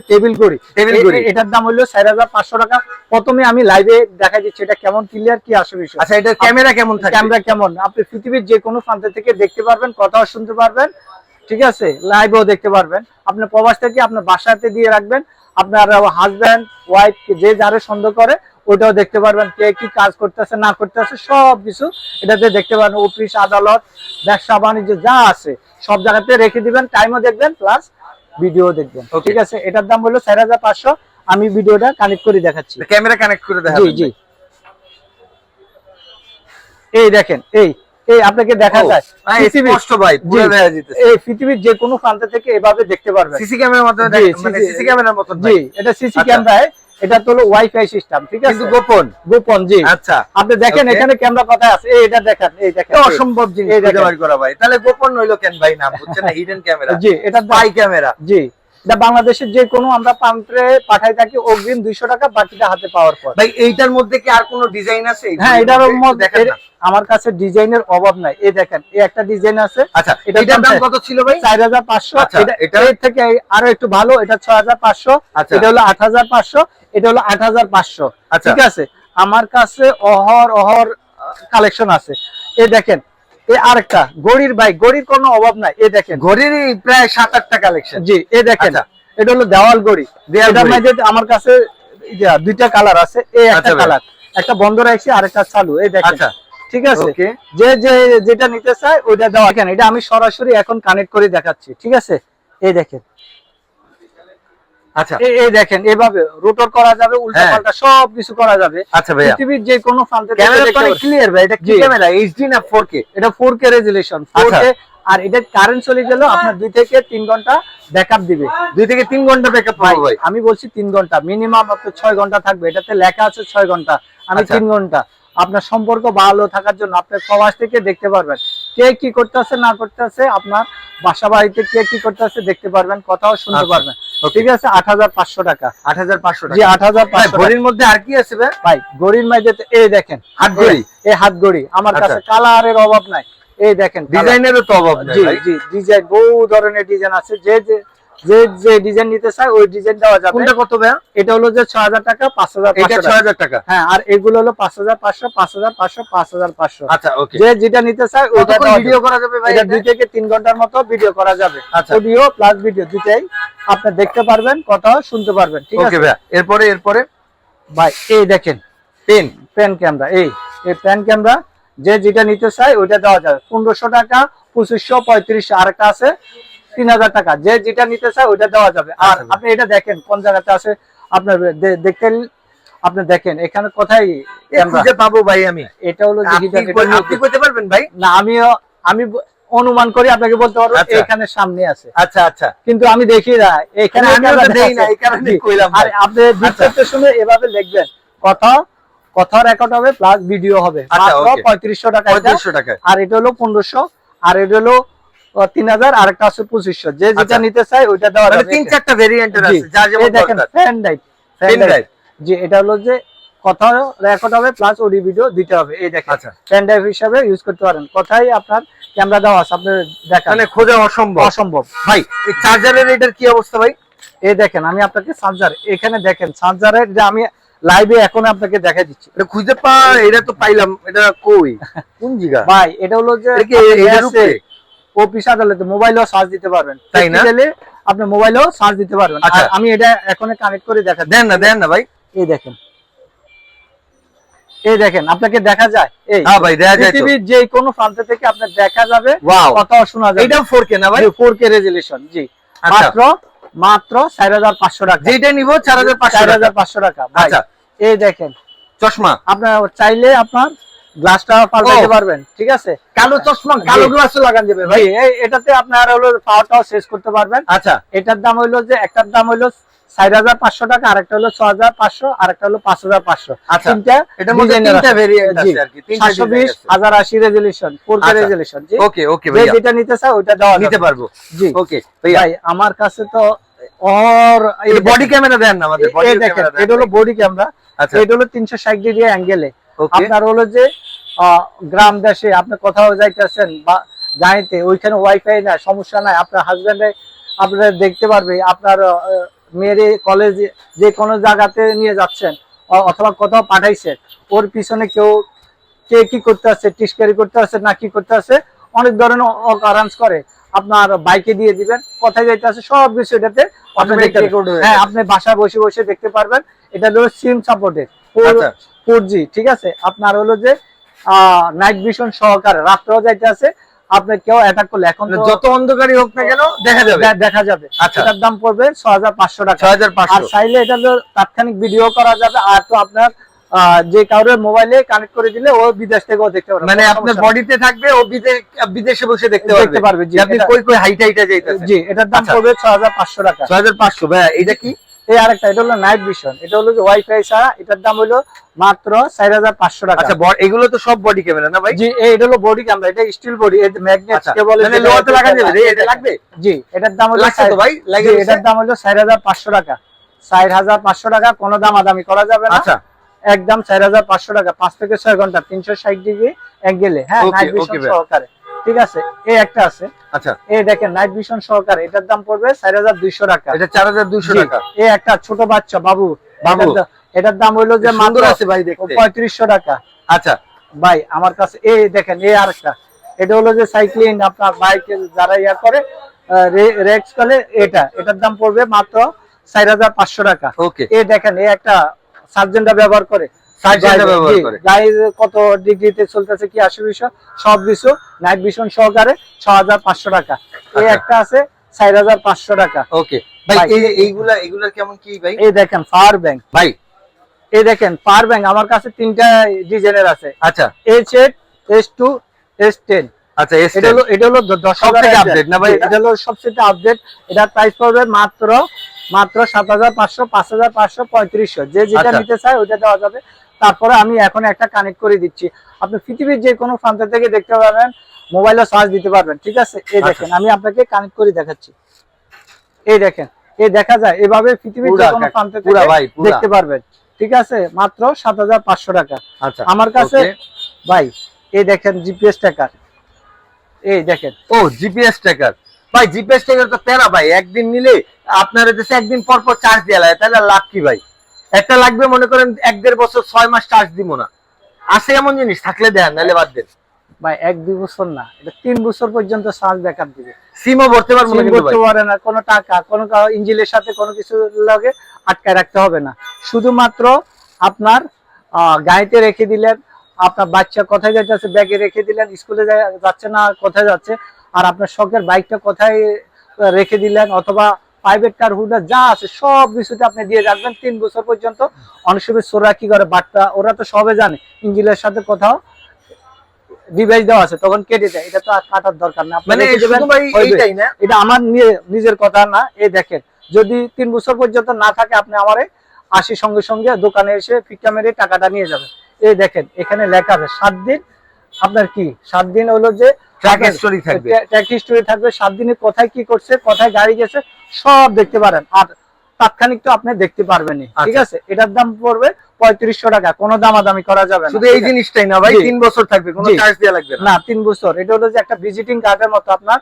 Table করি table. এ- এটার দাম হলো চার হাজার পাঁচশো টাকা। প্রথমে আমি লাইভে দেখা দিচ্ছি এটা কেমন ক্লিয়ার কি আসে বিষয় আচ্ছা এটা ক্যামেরা কেমন থাকে ক্যামেরা কেমন? আপনি পৃথিবীর যে কোনো প্রান্ত থেকে দেখতে পারবেন কথাও শুনতে পারবেন। ঠিক আছে? লাইভেও দেখতে পারবেন। আপনার প্রবাস থেকে আপনার বাসাতে দিয়ে রাখবেন। আপনার হাজব্যান্ড ওয়াইফ যে যারে সন্দেহ করে ওটাও দেখতে পারবেন। কে কি কাজ করতেছে না করতেছে সব কিছু এটাতে দেখতে পারবেন। অফিস আদালত ব্যবসা বাণিজ্য যা আছে সব জায়গাতে রেখে দিবেন। টাইমও দেখবেন প্লাস ভিডিও দেখবেন। ঠিক আছে? এটার দাম হলো চার হাজার পাঁচশো। আমি ভিডিওটা কানেক্ট করে দেখাচ্ছি। ক্যামেরা কানেক্ট করে দেখা জি জি। এই দেখেন এই এই আপনাকে দেখা যায়। পৃথিবীর- স্পষ্ট ভাই পুরো দেখা যেতেছে এই পৃথিবীর যে কোনো প্রান্ত থেকে এভাবে দেখতে পারবেন। সিসি ক্যামেরার মাধ্যমে মানে সিসি ক্যামেরার মতন জি এটা সিসি আচ্ছা। ক্যামেরায় এটা তো হলো ওয়াইফাই সিস্টেম ঠিক আছে? গোপন? গোপন জি। আচ্ছা। আপনি দেখেন এখানে ক্যামেরা কোথায় আছে এটা দেখেন এই দেখেন। অসম্ভব জিনিস খুঁজে দেখেন। করা ভাই। তাহলে গোপন হইল কেন ভাই নাম? বুঝছেন না হিডেন ক্যামেরা জি এটা বাই ক্যামেরা জি। এটা বাংলাদেশের যে কোনো আমরা পাম্পে পাঠাই থাকি অগ্রিম দুইশো টাকা বাকিটা হাতে পাওয়ার পর। ভাই এইটার মধ্যে কি আর কোনো ডিজাইন আছে? হ্যাঁ এটার মধ্যে? আমার কাছে ডিজাইনের অভাব নাই। এই দেখেন এই একটা ডিজাইন আছে। আচ্ছা এটার দাম কত ছিল ভাই? চার হাজার পাঁচশো। আচ্ছা, এটা এর থেকে আরও একটু ভালো এটা ছয় হাজার পাঁচশো। আচ্ছা। এটা হলো আট হাজার পাঁচশো এটা হলো আট হাজার পাঁচশো। আচ্ছা। ঠিক আছে? আমার কাছে অহর অহর কালেকশন আছে। এই দেখেন এই আরেকটা গড়ির ভাই গড়ির কোনো অভাব নাই। এই দেখেন। ঘড়িরই প্রায় সাত আটটা কালেকশন। জি এই দেখেন। এটা হলো দেওয়াল গড়ি। দেওয়াল। আমার কাছে দুইটা কালার আছে। এই একটা কালার। একটা বন্ধ রাখছি আর একটা চালু। এই দেখেন। ঠিক আছে? যে যে যেটা নিতে চায় ওইটা দেওয়া। কেন এটা আমি সরাসরি এখন কানেক্ট করে দেখাচ্ছি ঠিক আছে? এই দেখেন। আচ্ছা। এই- এই দেখেন এভাবে রোটর করা যাবে উল্টা। পাল্টা সব কিছু করা যাবে। আচ্ছা ভাইয়া। পৃথিবীর যে কোনো প্রান্তে ক্যামেরা দেখতে ক্লিয়ার ভাই। এটা কি ক্যামেরা এইচডি না 4K এটা ফোর কে রেজুলেশন ফোর। আর এটা কারেন্ট চলে গেল আপনার দুই থেকে তিন ঘণ্টা ব্যাকআপ দিবে। দুই থেকে তিন ঘণ্টা ব্যাকআপ ভাই পাবো ভাই আমি বলছি তিন ঘণ্টা। মিনিমাম আপনার ছয় ঘণ্টা থাকবে। এটাতে লেখা আছে ছয় ঘণ্টা। আমি আচ্ছা। তিন ঘণ্টা। আপনার সম্পর্ক ভালো থাকার জন্য আপনার প্রবাস থেকে দেখতে পারবেন। কে কি করতেছে না করতেছে আপনার বাসা বাড়িতে কে কি করতেছে দেখতে পারবেন কথাও শুনতে আচ্ছা। পারবেন। ঠিক আছে আট হাজার পাঁচশো টাকা। আট হাজার পাঁচশো জি আট হাজার ঘড়ির মধ্যে আর কি আছে ভাই? গড়ির মাঝে এই দেখেন হাত ঘড়ি? এই হাত গড়ি আমার আচ্ছা। কাছে কালারের অভাব নাই। এই দেখেন। ডিজাইনেরও তো অভাব জি জি ডিজাইন বহু ধরনের ডিজাইন আছে। যে যে যে যে ডিজাইন নিতে চায় ওই ডিজাইন দেওয়া যাবে। কোনটা কত ভাই এটা হলো যে ছয় হাজার টাকা পাঁচ হাজার এটা ছয় হাজার টাকা? হ্যাঁ আর এগুলো হলো পাঁচ হাজার পাঁচশো পাঁচ হাজার পাঁচশো পাঁচ হাজার পাঁচশো। আচ্ছা ওকে। যে যেটা নিতে চায় ওইটা কতক্ষণ ভিডিও করা যাবে ভাই এটা এটা? দুই থেকে তিন ঘণ্টার মতো ভিডিও করা যাবে। আচ্ছা। অডিও প্লাস ভিডিও দুটাই আপনি দেখতে পারবেন কথাও শুনতে পারবেন ঠিক ওকে আছে? ভাই এরপরে এরপরে? ভাই এই দেখেন পেন? পেন ক্যামেরা এই এই পেন ক্যামেরা যে যেটা নিতে চায় ওইটা দেওয়া যাবে। পনেরোশো টাকা পঁচিশশো পঁয়ত্রিশশো আর একটা আছে তিন হাজার টাকা। যে যেটা নিতে চায় ওইটা দেওয়া যাবে। আর আচ্ছা। আপনি এটা দেখেন কোন জায়গাতে আছে আপনার দেখতে আপনি দেখেন এখানে কোথায় খুঁজে পাবো ভাই আমি। এটা হলো আপনি কইতে পারবেন ভাই? না আমিও আমি অনুমান করি আপনাকে বলতে পারব আচ্ছা। এখানে সামনে আছে। আচ্ছা আচ্ছা। কিন্তু আমি দেখি না এখানে আর আপনি শুনে এভাবে লিখবেন কথা কথা রেকর্ড হবে প্লাস ভিডিও হবে। আচ্ছা। পঁয়ত্রিশশো টাকা পঁয়ত্রিশশো টাকা আর এটা হলো পনেরোশো আর এটা হলো তিন হাজার আর একটা আছে পঁচিশশো। যে যেটা। নিতে চাই ওইটা দেওয়া তিন চারটা ভেরিয়েন্টের আছে যা যেমন দেখেন pen drive pen Pen drive এটা হলো যে কথা রেকর্ড হবে প্লাস অডিও ভিডিও দিতে হবে। এই দেখেন পেন ড্রাইভ হিসাবে ইউজ করতে পারেন। কথাই আপনার ক্যামেরা দেওয়া আছে আপনি দেখেন। মানে খোঁজা অসম্ভব। অসম্ভব। ভাই এই চার্জারের এটার কি অবস্থা ভাই? এই দেখেন আমি আপনাকে চার্জার এখানে দেখেন চার্জারের যে আমি লাইভে এখন আপনাকে দেখা দিচ্ছি। এটা খুঁজে পা এটা তো পাইলাম এটা কই? কোন জায়গা ভাই এটা হলো যে এর উপরে? অফিস আদালতে মোবাইলেও চার্জ দিতে পারবেন। তাই না? আপনি মোবাইলেও চার্জ দিতে পারবেন। আচ্ছা। আর আমি এটা এখন কানেক্ট করে দেখা দেন না দেন না ভাই। এই দেখেন। এই দেখেন আপনাকে দেখা যায়। এই হ্যাঁ ভাই দেখা যায় পৃথিবীর যে কোনো প্রান্ত থেকে আপনার দেখা যাবে কথাও শোনা যাবে। এটাও 4K না ভাই? ফোর কে রেজুলেশন জি। আচ্ছা। মাত্র মাত্র চার হাজার পাঁচশো টাকা। যেটা নিব 4500 চার টাকা আচ্ছা। এই দেখেন। চশমা? আপনার চাইলে আপনার গ্লাসটা পাল্টাতে পারবেন ঠিক আছে? কালো চশমা কালো গ্লাসও লাগান যাবে ভাই। এটাতে আপনার হলো পাওয়ারটাও শেষ করতে পারবেন। আচ্ছা। এটার দাম হইল যে একটার দাম হইল চার হাজার পাঁচশো টাকা আরেকটা হলো ছ হাজার পাঁচশো আরেকটা হলো পাঁচ হাজার পাঁচশো। আচ্ছা। তিনটা সাতশো বিশ হাজার আশি ফোর কে আচ্ছা। ওকে ওকে যেটা নিতে চায় ওইটা দেওয়া নিতে পারব। জি। ওকে ভাই আমার কাছে তো বডি ক্যামেরা দেন না আমাদের এটা হলো বডি ক্যামেরা আচ্ছা। এটা হলো তিনশো ষাট ডিগ্রি অ্যাঙ্গেলে আপনার হলো যে গ্রাম দেশে আপনি কোথাও যাইতেছেন বা গাড়িতে ওইখানে ওয়াইফাই না সমস্যা নাই আপনার হাজবেন্ডে আপনার দেখতে পারবে আপনার মেরে কলেজে যে কোনো জায়গাতে নিয়ে যাচ্ছেন অথবা কোথাও পাঠাইছেন ওর পিছনে কেউ কে কি করতে আছে টিস্কারি করতে আছে না কি করতে আছে অনেক ধরনের অকারান্স করে। আপনার বাইকে দিয়ে দিবেন কোথায় যাইতে আছে সব কিছু এটাতে record হয়ে আপনি বাসায় বসে বসে দেখতে পারবেন এটা হলো সিম সাপোর্টেড ফোর জি ঠিক আছে? আপনার হলো যে নাইট ভিশন সহকারে। রাত্রেও যাইতে আছে আপনি কেউ অ্যাটাক করলে এখন মানে যত অন্ধকারই হোক না কেন দেখা যাবে। দেখা যাবে। আচ্ছা। এটার দাম পড়বে ছ হাজার পাঁচশো টাকা। আর চাইলে এটা তাৎক্ষণিক ভিডিও করা যাবে আর তো আপনার যে কারোর মোবাইলে কানেক্ট করে দিলে ও বিদেশ থেকেও দেখতে পারবে। মানে আপনার বডিতে থাকবে ও বিদে- বিদেশে বসে দেখতে পারবে দেখতে পারবে। জি। আপনি কই কই হাইটা হাইটা যাইতেছেন। জি এটার দাম আচ্ছা। পড়বে ছ হাজার পাঁচশো টাকা। ছয় হাজার পাঁচশো ভাইয়া এটা কি? এই আরেকটা এটা হলো নাইট ভিশন এটা হলো যে ওয়াইফাই ছাড়া এটার দাম হলো মাত্র চার হাজার পাঁচশো টাকা। আচ্ছা এগুলো তো সব বডি ক্যামেরা না ভাই? জি এটা হলো বডি ক্যামেরা এটা স্টিল বডি ম্যাগনেট কেবল মানে লাগানো যাবে এটা লাগবে? জি এটার দাম হলো লাগছে তো ভাই লাগে এটার দাম হলো চার হাজার পাঁচশো টাকা। চার হাজার পাঁচশো টাকা কোনো দামাদামি করা যাবে না। আচ্ছা। একদম চার হাজার পাঁচশো টাকা পাঁচ থেকে ছয় ঘণ্টা তিনশো ষাট ডিগ্রি অ্যাঙ্গেলে হ্যাঁ নাইট ভিশন সহকারে। ঠিক আছে? এই একটা আছে। আচ্ছা। এই দেখেন নাইট ভিশন সহকারে এটার দাম পড়বে চার হাজার দুইশো টাকা। এটা চার হাজার জি, টাকা। এই একটা ছোট বাচ্চা বাবু। বাবু। এটার দাম হইল যে সুন্দর আছে ভাই দেখতে। পঁয়ত্রিশশো টাকা। আচ্ছা। ভাই আমার কাছে এই দেখেন এই আরেকটা। এটা হলো যে সাইক্লিং আপনার বাইকে যারা ইয়া করে রেক্স করে এটা। এটার দাম পড়বে মাত্র চার হাজার পাঁচশো টাকা। ওকে এই দেখেন এই একটা সার্জেন্টটা ব্যবহার করে। কত ডিগ্রিতে চলতেছে কি সব কিছু নাইট ভিশন সহকারে ছ হাজার পাঁচশো টাকা। এই আচ্ছা। একটা আছে চার হাজার পাঁচশো টাকা। ওকে ভাই ভাই। এই যে এইগুলা এইগুলা কেমন কি ভাই? এই দেখেন পাওয়ার ব্যাংক ভাই। এই দেখেন পাওয়ার ব্যাংক আমার কাছে তিনটা ডিজাইনের আছে। আচ্ছা। Eight S two S ten আচ্ছা এটা হলো এটা হলো দশ update না ভাই? এটা? এটা হলো সবচেয়ে আপডেট এটার প্রাইস পড়বে মাত্র মাত্র সাত হাজার পাঁচশো পাঁচ হাজার পাঁচশো পঁয়ত্রিশশো। যে যেটা আচ্ছা। নিতে চায় ওটা দেওয়া যাবে। তারপরে আমি এখন একটা কানেক্ট করে দিচ্ছি। আপনি পৃথিবীর যে কোনো প্রান্ত থেকে দেখতে পারবেন মোবাইলে চার্জ দিতে পারবেন ঠিক আছে? এই আচ্ছা। দেখেন আমি আপনাকে কানেক্ট করে দেখাচ্ছি। এই দেখেন এই দেখা যায় এভাবে পৃথিবীর যে কোনো প্রান্ত থেকে দেখতে পারবেন ঠিক আছে? মাত্র সাত হাজার পাঁচশো টাকা। আচ্ছা আমার কাছে ভাই এই দেখেন জিপিএস ট্র্যাকার এই দেখেন। ও জিপিএস ট্র্যাকার ভাই জিপিএস ট্র্যাকার তো তেরা ভাই একদিন নিলে আপনার দেশে একদিন পর পর চার্জ দেওয়া লাগে তাহলে লাভ কি ভাই? একটা লাগবে মনে করেন এক দেড় বছর ছয় মাস চার্জ দিব না। আছে এমন জিনিস থাকলে দেন নাহলে বাদ দেন। ভাই এক দুই বছর না এটা তিন বছর পর্যন্ত চার্জ ব্যাকআপ দিবে। সিমও ভরতে পারব না করতে পারে না কোনো টাকা কোনো ইঞ্জিনের সাথে কোনো কিছু লাগে আটকায় রাখতে হবে না। শুধুমাত্র আপনার গাড়িতে রেখে দিলেন আপনার বাচ্চা কোথায় যাচ্ছে ব্যাগে রেখে দিলেন স্কুলে যাচ্ছে না কোথায় যাচ্ছে আর আপনার শখের বাইকটা কোথায় রেখে দিলেন অথবা প্রাইভেট কার হুডার যা আছে সব কিছুতে আপনি দিয়ে রাখবেন তিন বছর পর্যন্ত। অনেক সময় সোরা কি করে বাট্টা ওরা তো সবে জানে ইঞ্জিনের সাথে কোথাও ডিভাইস দেওয়া আছে তখন কেটে দেয়। এটা তো আর কাটার দরকার না। মানে এটা আমার নিজের কথা না এই দেখেন। যদি তিন বছর পর্যন্ত না থাকে আপনি আমারে আসি সঙ্গে সঙ্গে দোকানে এসে ফিক্কা মেরে টাকাটা নিয়ে যাবেন। এই দেখেন এখানে লেখা আছে সাত দিন আপনার কি? সাত দিন হলো যে ট্র্যাক স্টোরি থাকবে। ট্র্যাক হিস্টোরি থাকবে। সাত দিনে কোথায় কি করছে কোথায় গাড়ি গেছে সব দেখতে পারেন। আর তাৎক্ষণিক তো আপনি দেখতে পারবেনই। ঠিক আচ্ছা। আছে? এটার দাম পড়বে পঁয়ত্রিশশো টাকা। কোনো দামাদামি করা যাবে শুধু এই জিনিসটাই না ভাই তিন বছর থাকবে। কোনো চার্জ দেওয়া লাগবে না। না তিন বছর। এটা হলো যে একটা ভিজিটিং কার্ডের মতো আপনার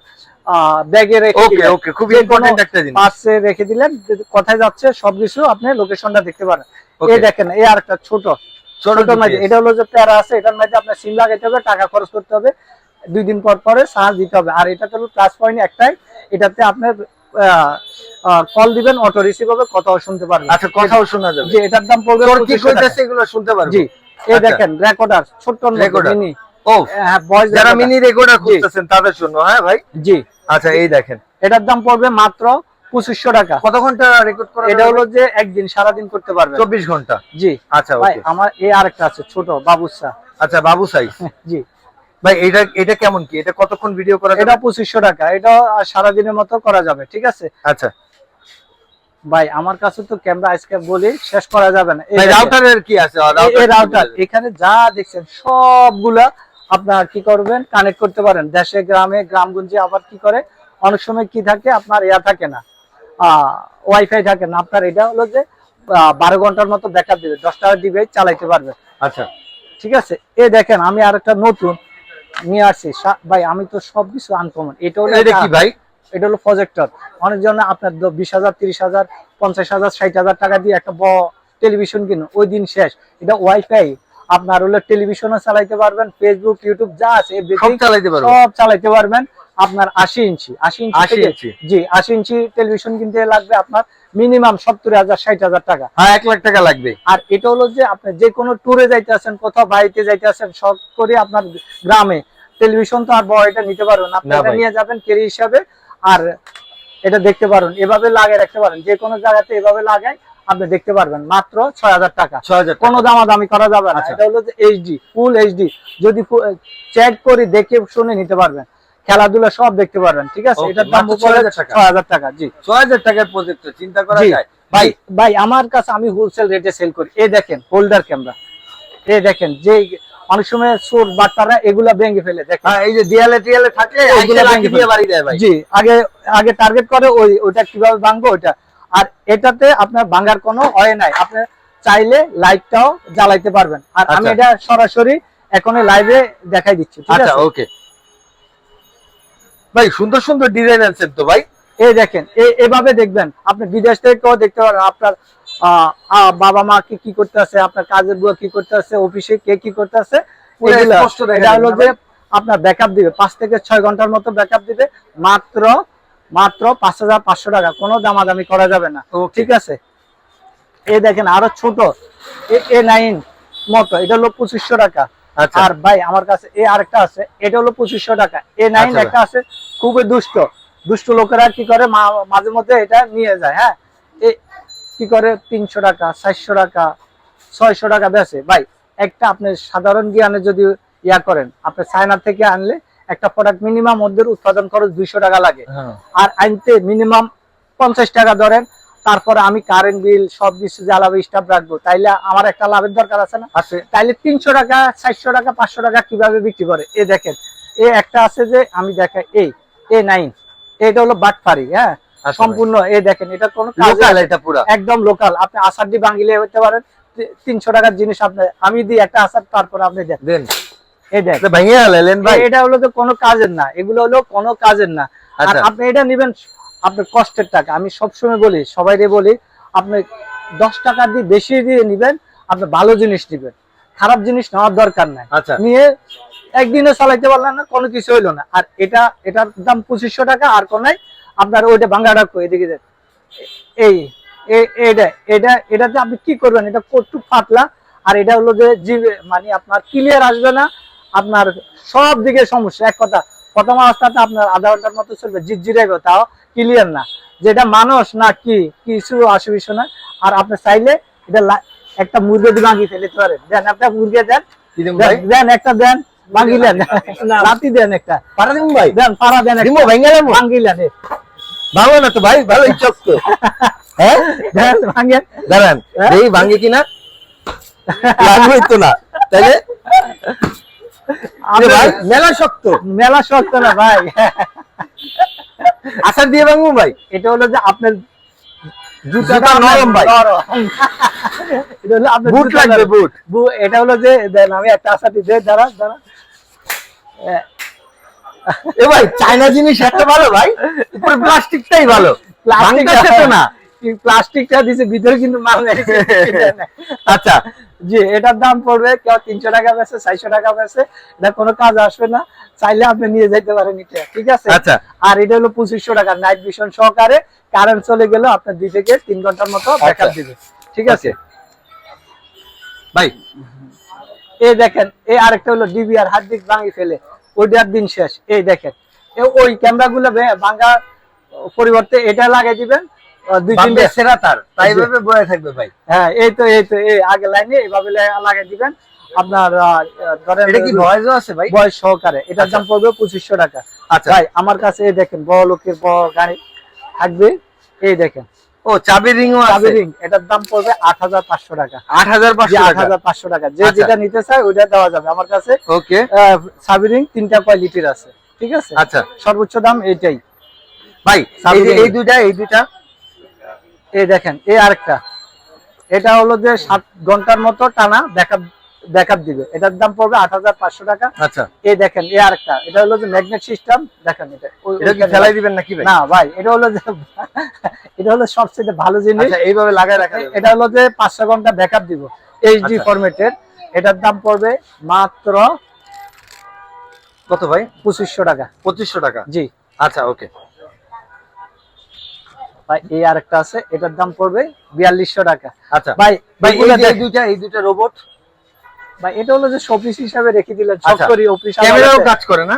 ব্যাগে রেখে ওকে ওকে খুব ইম্পর্টেন্ট একটা জিনিস। পার্সে রেখে দিলেন। কোথায় যাচ্ছে সবকিছু আপনি লোকেশনটা দেখতে পারেন। এই দেখেন এই আরেকটা ছোট। ছোট মধ্যে এটা হলো যে প্যারা আছে। এটার মধ্যে আপনার সিম লাগাইতে হবে টাকা খরচ করতে হবে। দুই দিন পর পরে চার্জ দিতে হবে। আর এটা হলো প্লাস পয়েন্ট একটাই এটাতে আপনার কল দিবেন অটো রিসিভ হবে কথাও শুনতে পারবেন। আচ্ছা কথাও শোনা যাবে। যে এটার দাম পড়বে তোর কি 2500 কইতাছে এগুলো শুনতে পারব? জি এই আচ্ছা। দেখেন রেকর্ডার ছোট্ট Recorder। মিনি ও হ্যাঁ ভয়েস যারা মিনি রেকর্ডার খুঁজতেছেন তাদের জন্য হ্যাঁ ভাই? জি। আচ্ছা এই দেখেন। এটার দাম পড়বে মাত্র পঁচিশশো টাকা। কত ঘণ্টা রেকর্ড করা এটা হলো যে একদিন সারাদিন করতে পারবে চব্বিশ ঘণ্টা? জি। আচ্ছা ভাই আমার এই আরেকটা আছে ছোট বাবুসা আচ্ছা বাবু সাইজ জি। ভাই এটা এটা কেমন কি? এটা কতক্ষণ ভিডিও করা এটা পঁচিশশো টাকা। এটা সারাদিনের মতো করা যাবে ঠিক আছে? আচ্ছা। ভাই আমার কাছে তো ক্যামেরা আজকে বলি শেষ করা যাবে না। এই রাউটারের কি আছে? এই রাউটার এখানে যা দেখছেন সবগুলা আপনার কি করবেন কানেক্ট করতে পারেন। দেশে গ্রামে গ্রামগঞ্জে আবার কি করে? অনেক সময় কি থাকে আপনার ইয়া থাকে না ওয়াইফাই থাকে না। আপনার এটা হলো যে বারো ঘণ্টার মতো ব্যাকআপ দিবে দশ টাকা দিবে চালাইতে পারবে। আচ্ছা। ঠিক আছে? এ দেখেন আমি আর একটা নতুন নিয়ে আসছি। ভাই আমি তো সবকিছু আনকমন এটা হলো এটা কি ভাই? এটা হলো প্রজেক্টর আপনার বিশ হাজার তিরিশ হাজার পঞ্চাশ হাজার ষাট হাজার টাকা দিয়ে একটা বড় টেলিভিশন কিনুন। ওই দিন শেষ। এটা ওয়াইফাই আপনার হলো টেলিভিশনও চালাইতে পারবেন ফেসবুক ইউটিউব যা আছে সব চালাইতে পারব সব চালাইতে পারবেন। আপনার আশি ইঞ্চি আশি ইঞ্চি 80 থেকে- ইঞ্চি। জি আশি ইঞ্চি টেলিভিশন কিনতে লাগবে আপনার। মিনিমাম সত্তর হাজার ষাট হাজার টাকা। হ্যাঁ এক লাখ টাকা লাগবে। আর এটা হলো যে আপনি যে কোনো ট্যুরে যাইতে আছেন কোথাও বাড়িতে যাইতে আছেন শখ করে আপনার গ্রামে টেলিভিশন তো আর বড় এটা নিতে পারবেন আপনি এটা নিয়ে যাবেন কেরি হিসাবে আর এটা দেখতে পারেন এভাবে লাগিয়ে রাখতে পারেন। যে কোনো জায়গাতে এভাবে লাগাই আপনি দেখতে পারবেন। মাত্র ছয় হাজার টাকা। ছয় হাজার কোনো দামাদামি করা যাবে না। আচ্ছা। এটা হলো যে এইচডি ফুল এইচডি যদি চেক করে দেখে শুনে নিতে পারবেন। খেলাধুলা সব দেখতে পারবেন ঠিক আছে? এটার দাম মাত্র পড়ে 6,000 টাকা। ছয় হাজার টাকা জি। ছয় হাজার টাকার প্রজেক্ট চিন্তা করা যায়। ভাই ভাই আমার কাছে আমি হোলসেল রেটে সেল করি। এই দেখেন হোল্ডার ক্যামেরা এই দেখেন যে অনেক সময় চোর বাট্টারা এগুলা ভেঙে ফেলে দেখেন। হ্যাঁ এই যে দেয়ালে টিয়ালে জি আগে আগে টার্গেট করে ওই ওইটা কীভাবে ভাঙবো ওইটা। আর এটাতে আপনার ভাঙার কোনো হয় নাই। আপনি চাইলে লাইটটাও জ্বালাইতে পারবেন। আর আমি আচ্ছা। এটা সরাসরি এখন লাইভে দেখাই দিচ্ছি ঠিক আচ্ছা আছে? ওকে ভাই সুন্দর সুন্দর ডিজাইন আনছেন তো ভাই। এই দেখেন এভাবে দেখবেন আপনি বিদেশ থেকেও দেখতে পারেন আপনার বাবা মা কি কি করতে আছে আপনার কাজের বুয়া কি করতে আছে অফিসে কে কি করতে আছে এটা হলো যে আপনার ব্যাকআপ দিবে পাঁচ থেকে ছয় ঘণ্টার মতো ব্যাকআপ দিবে মাত্র মাত্র পাঁচ হাজার পাঁচশো টাকা কোনো দামাদামি করা যাবে না. ঠিক আছে? এ দেখেন আরও ছোট এ নাইন মতো এটা হলো পঁচিশশো টাকা। আর ভাই আমার কাছে এ আরেকটা আছে এটা হলো পঁচিশশো টাকা। এ নাইন আচ্ছা একটা আছে খুবই দুষ্ট। দুষ্ট লোকেরা কি করে মাঝে মধ্যে এটা নিয়ে যায় হ্যাঁ? কি করে তিনশো টাকা চারশো টাকা ছয়শো টাকা বেছে ভাই একটা আপনি সাধারণ জ্ঞানে যদি ইয়া করেন আপনি চায়না থেকে আনলে একটা প্রোডাক্ট মিনিমাম ওদের উৎপাদন খরচ দুইশো টাকা লাগে। হ্যাঁ। আর আনতে মিনিমাম পঞ্চাশ টাকা ধরেন তারপরে আমি কারেন্ট বিল সব কিছু জ্বালাবে স্টাফ রাখব। তাইলে আমার একটা লাভের দরকার আছে না? আছে। তাইলে তিনশো টাকা চারশো টাকা পাঁচশো টাকা কীভাবে বিক্রি করে? এ দেখেন এ একটা আছে যে আমি দেখাই এই এ নাইন এটা হলো বাটফারি হ্যাঁ? আচ্ছা সম্পূর্ণ এ দেখেন এটা কোনো একদম লোকাল আপনি আসার দি বাঙ্গিলে হতে পারেন তিনশো টাকার জিনিস আপনি আমি দিই একটা আসার তারপর আপনি দেন। দেন। এই দেখ। ভাই। এটা হলো তো কোনো কাজের না এগুলো হলো কোনো কাজের না। আচ্ছা। আপনি এটা নেবেন আপনার কষ্টের টাকা। আমি সবসময় বলি সবাইকে বলি আপনি দশ টাকা দিয়ে বেশি দিয়ে নিবেন আপনি ভালো জিনিস নিবেন। খারাপ জিনিস নেওয়ার দরকার নাই। আচ্ছা। নিয়ে একদিনে চালাইতে পারলেন না কোনো কিছু হইল না। আর এটা এটার দাম পঁচিশশো টাকা আর কোনায় আপনার ওইটা ভাঙ্গা রাখব এদিকে। এই এটা এটা এটাতে আপনি কি করবেন? এটা একটু পাতলা। আর এটা হলো যে মানে আপনার ক্লিয়ার আসবে না। আপনার সব দিকে সমস্যা। এক কথা প্রথম অবস্থাতে আপনার আধা ঘণ্টার মতো চলবে। জিরজিরে গো, তাও ক্লিয়ার না। যেটা মানুষ না কি কিছু অসুবিধা না আর আপনি চাইলে এটা একটা মুরগি দিয়ে ভাঙি ফেলতে পারেন। দেন একটা মুরগি দেন। দেন দেন একটা দেন ভাঙিলেন। রাতি দেন একটা। পারা দিম ভাই? দেন পাড়া দেন দেবো ভাঙিলেন। এ। ভালো না তো ভাই ভালো ইচ্ছক তো। হ্যাঁ? দেন ভাঙেন। দাঁড়ান হ্যাঁ? এই ভাঙ্গে কিনা? লাগবে তো না তাইলে? ভাই মেলা শক্ত। মেলা শক্ত না ভাই। আসার দিয়ে ভাঙবো ভাই? এটা হলো যে আপনার জুতাটা নরম ভাই। এটা হলো আপনার বুট লাগবে বুট। এটা হলো যে দেন আমি একটা আশাটি দেন দাঁড়া দাঁড়া। এ, ভাই চায়না জিনিস এত ভালো ভাই? উপরে প্লাস্টিকটাই ভালো। তো না। প্লাস্টিকটা দিছে ভিতরে কিন্তু মাল নেই। আচ্ছা জি এটার দাম পড়বে কেউ তিনশো টাকা বেছে চারশো টাকা বেছে এটা কোনো কাজ আসবে না। চাইলে আপনি নিয়ে যাইতে পারেন এটা ঠিক আছে? আচ্ছা। আর এটা হলো পঁচিশশো টাকা নাইট ভিশন সহকারে কারেন্ট চলে গেলে আপনার দুই থেকে তিন ঘণ্টার মতো ব্যাকআপ আচ্ছা। দিবে ঠিক আছে? ভাই। এই দেখেন এই আরেকটা হলো ডিবিআর হাত দিক ভাঙি ফেলে ওইটার দিন শেষ এই দেখেন। ওই ক্যামেরা গুলো ভাঙা পরিবর্তে এটা লাগাই দিবেন দুই তিনটে সেরা তার। তাই ভাবে বয়ে থাকবে ভাই। হ্যাঁ এই তো এই তো এই আগে লাইনে এইভাবে লাগাই দিবেন। আপনার ধরেন এটা কি ভয়েসও আছে ভাই? বয়স সহকারে। এটার দাম পড়বে পঁচিশশো টাকা। আচ্ছা। ভাই আমার কাছে এই দেখেন বড় লোকের বড় গাড়ি থাকবে। এই দেখেন। ও চাবি রিংও চাবি রিং এটার দাম পড়বে আট হাজার পাঁচশো টাকা। আট হাজার আট টাকা। হাজার পাঁচশো টাকা। যে আচ্ছা। যেটা নিতে চায় ওইটা দেওয়া যাবে। আমার কাছে ওকে। চাবি রিং তিনটা কোয়ালিটির আছে? ঠিক আছে? আচ্ছা। সর্বোচ্চ দাম এইটাই। ভাই। এই দুইটা এই দুইটা এই দেখেন এই আরেকটা। এটা হলো যে সাত ঘণ্টার মতো টানা ব্যাকআপ ব্যাকআপ দিবে। এটার দাম পড়বে আট হাজার পাঁচশো টাকা। আচ্ছা। এই দেখেন এ আরেকটা। এটা হলো যে ম্যাগনেট সিস্টেম দেখেন এটা ফেলাই দিবেন নাকি না ভাই এটা হলো যে এটা হলো সবচেয়ে ভালো জিনিস। আচ্ছা এইভাবে লাগায় রাখা এটা হলো যে পাঁচশো ঘণ্টা ব্যাকআপ দিব। এইচডি আচ্ছা। ফরম্যাটের এটার দাম পড়বে মাত্র কত ভাই? পঁচিশশো টাকা। পঁচিশশো টাকা। জি। আচ্ছা ওকে। ভাই এই আরেকটা আছে এটার দাম পড়বে বিয়াল্লিশশো টাকা। আচ্ছা। ভাই ভাই এই দুইটা এই দুইটা রোবট ভাই এটা হলো যে শোপিস হিসাবে রেখে দিলেন আচ্ছা। অফিস ক্যামেরাও কাজ করে না?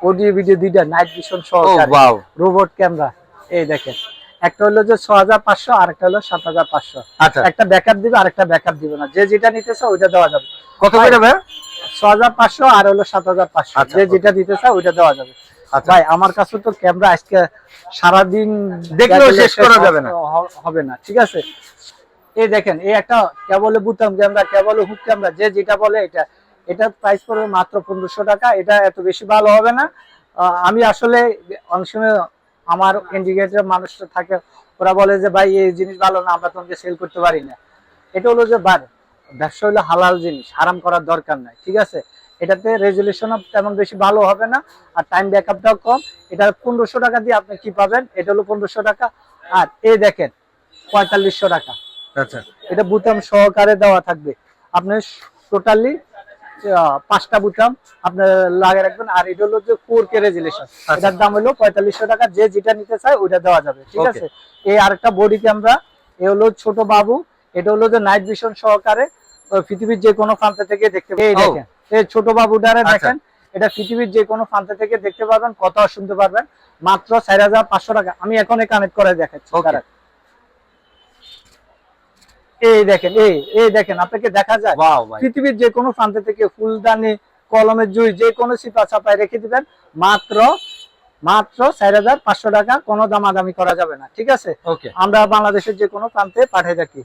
অডিও ভিডিও দুইটা নাইট ভিশন সহকারে। রোবট ক্যামেরা এই দেখেন একটা হলো যে ছ হাজার পাঁচশো আর একটা হলো সাত হাজার পাঁচশো। আচ্ছা। একটা ব্যাকআপ দিবে আর একটা ব্যাকআপ দিবে না। যে যেটা নিতেছে ওইটা দেওয়া যাবে। কত করে ভাই ছ হাজার পাঁচশো আর হলো সাত হাজার পাঁচশো। আচ্ছা, যে যেটা দিতে চায় ওইটা দেওয়া যাবে। আচ্ছা ভাই আমার কাছে তো ক্যামেরা আজকে সারাদিন দেখলেও শেষ করা যাবে না। হবে না ঠিক আছে? এই দেখেন এই একটা কেবলে বুতাম ক্যামেরা কেবলে হুক ক্যামেরা যে যেটা বলে এটা। এটা প্রাইস পড়বে মাত্র পনেরোশো টাকা এটা এত বেশি ভালো হবে না। আমি আসলে অনেক সময় আমার ইন্ডিকেটর মানুষটা থাকে ওরা বলে যে ভাই এই জিনিস ভালো না আমরা তোমাকে সেল করতে পারি না। এটা হলো যে বার ব্যবসা হলো হালাল জিনিস হারাম করার দরকার নাই ঠিক আছে? এটাতে রেজুলেশনও তেমন বেশি ভালো হবে না আর টাইম ব্যাকআপটাও কম। এটা পনেরোশো টাকা দিয়ে আপনি কি পাবেন? এটা হলো পনেরোশো টাকা। আর এই দেখেন পঁয়তাল্লিশশো টাকা। আচ্ছা। এটা বুতাম সহকারে দেওয়া থাকবে। আপনি টোটালি পাঁচটা বুতাম আপনি লাগিয়ে রাখবেন। আর এটা হলো যে ফোর কে রেজুলেশন এটার দাম হলো পঁয়তাল্লিশশো টাকা। যে যেটা নিতে চায় ওইটা দেওয়া যাবে। ঠিক আছে? এই আরেকটা বডি ক্যামেরা এ হলো ছোট বাবু। এটা হলো যে নাইট ভিশন সহকারে পৃথিবীর যে কোনো প্রান্ত থেকে দেখতে এই Oh. দেখেন। এই ছোট বাবুটারে আচ্ছা। দেখেন এটা পৃথিবীর যে কোনো প্রান্ত থেকে দেখতে পারবেন কথা শুনতে পারবেন। মাত্র চার হাজার পাঁচশো টাকা। আমি এখনই কানেক্ট করে দেখাচ্ছি. এই দেখেন এই এই দেখেন আপনাকে দেখা যায়। পৃথিবীর যে কোনো প্রান্ত থেকে ফুলদানি কলমের জুই যে কোনো চিপা চাপায় রেখে দিবেন মাত্র মাত্র চার হাজার পাঁচশো টাকা। কোনো দামাদামি করা যাবে না ঠিক আছে? ওকে আমরা বাংলাদেশের যে কোনো প্রান্তে পাঠিয়ে থাকি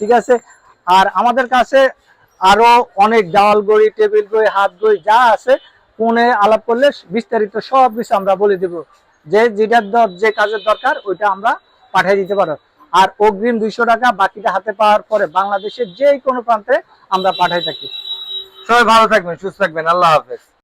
ঠিক আছে? আর আমাদের কাছে আরও অনেক দেওয়াল গড়ি, টেবিল গড়ি, হাত গড়ি যা আছে ফোনে আলাপ করলে বিস্তারিত সব কিছু আমরা বলে দেব। যে যেটার যে কাজের দরকার, ওইটা আমরা পাঠিয়ে দিতে পারো। আর অগ্রিম দুইশো টাকা বাকিটা হাতে পাওয়ার পরে বাংলাদেশের যে কোনো প্রান্তে আমরা পাঠাই থাকি। সবাই ভালো থাকবেন, সুস্থ থাকবেন। আল্লাহ হাফেজ।